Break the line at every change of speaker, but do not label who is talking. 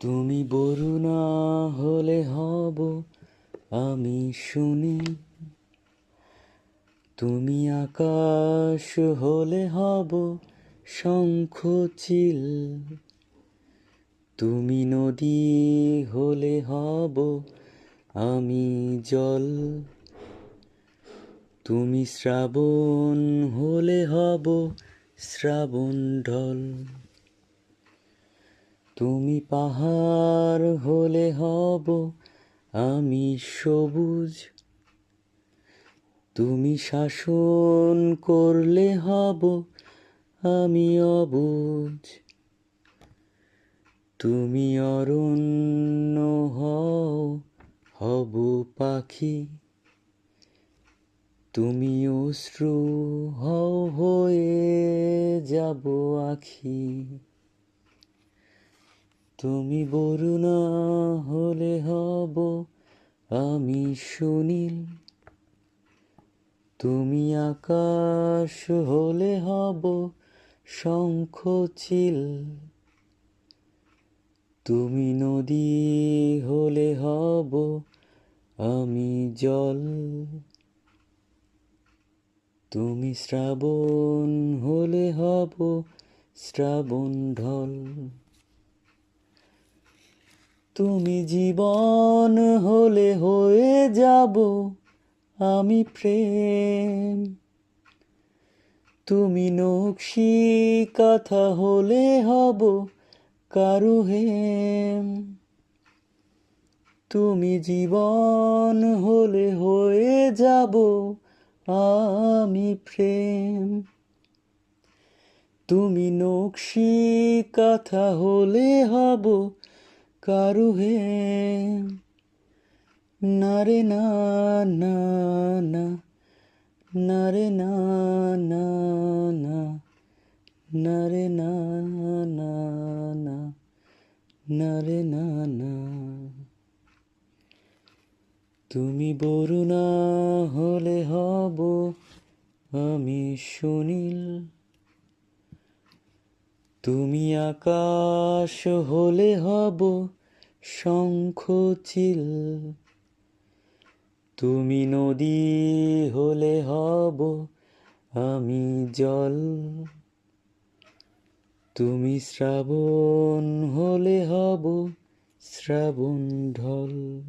তুমি বরুণা হলে হব, আমি শুনি। তুমি আকাশ হলে হব, শঙ্খ চিল। তুমি নদী হলে হব, আমি জল। তুমি শ্রাবণ হলে হব, শ্রাবণ ঢল। তুমি পাহাড় হলে হব আমি সবুজ। তুমি শাসন করলে হব আমি অবুজ। তুমি অরণ্য হও, হব পাখি। তুমি অশ্রু হও, হয়ে যাব আখি। তুমি বরুণা হলে হব আমি সুনীল। তুমি আকাশ হলে হব শঙ্খ চিল। তুমি নদী হলে হব আমি জল। তুমি শ্রাবণ হলে হব শ্রাবণ ঢল। তুমি জীবন হলে হয়ে যাব, আমি প্রেম। তুমি নকশি কথা হলে হব, কারু হেম। তুমি জীবন হলে হয়ে যাব, আমি প্রেম। তুমি নকশি কথা হলে হব কারু হেম না না না না না না না না না না না না না রে না না। তুমি বরুণা হলে হব আমি সুনীল। তুমি আকাশ হলে হব শঙ্খ চিল। তুমি নদী হলে হব আমি জল। তুমি শ্রাবণ হলে হব শ্রাবণ ঢল।